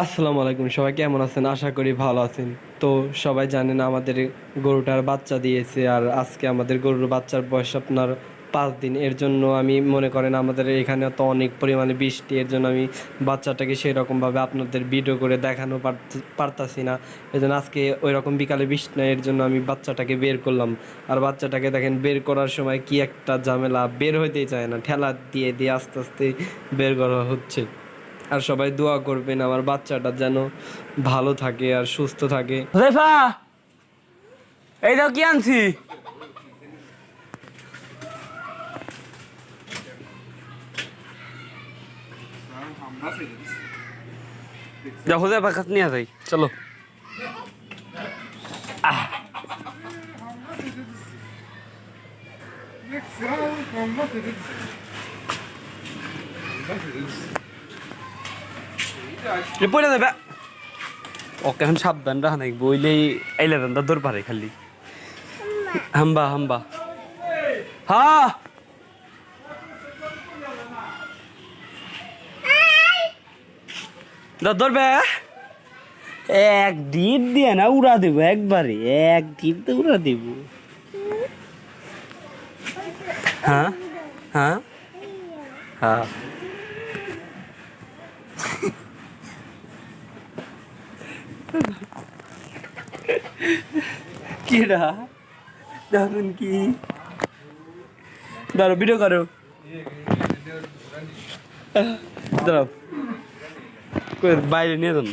আসসালামু আলাইকুম, সবাই কেমন আছেন? আশা করি ভালো আছেন। তো সবাই জানেন আমাদের গরুটার বাচ্চা দিয়েছে আর আজকে আমাদের গরুর বাচ্চার বয়স আপনার পাঁচ দিন। এর জন্য আমি মনে করেন আমাদের এখানে তো অনেক পরিমাণে বৃষ্টি, এর জন্য আমি বাচ্চাটাকে সেই রকমভাবে আপনাদের ভিডিও করে দেখানো পারত- পারতাছি না। এর জন্য আজকে ওই রকম বিকালে বৃষ্টি নাই, এর জন্য আমি বাচ্চাটাকে বের করলাম। আর বাচ্চাটাকে দেখেন বের করার সময় কি একটা ঝামেলা, বের হইতেই চায় না। ঠেলা দিয়ে দিয়ে আস্তে আস্তে বের করা হচ্ছে। আর সবাই দোয়া করবেন আমার বাচ্চাটা যেন ভালো থাকে আর সুস্থ থাকে। হুজাইফা এই দাও কি আনছি? যা হুজাইফা কাছে নিয়ে যাই। চলো। এ পড়ে যাবে ওকে এখন সাবধান রাখা নাই বইলেই আইলে দান্দা দৌড় পারে খালি হাম্বা হাম্বা হ্যাঁ দা ধরবে এক ডিপ দিয়ে না উড়া দেব একবারে এক ডিপ দিয়ে উড়া দেব হ্যাঁ হ্যাঁ হ্যাঁ কেডা? দেখুন কি? দাঁড়ো ভিডিও করো। দাঁড়াও। বাইরে নিয়ে যান।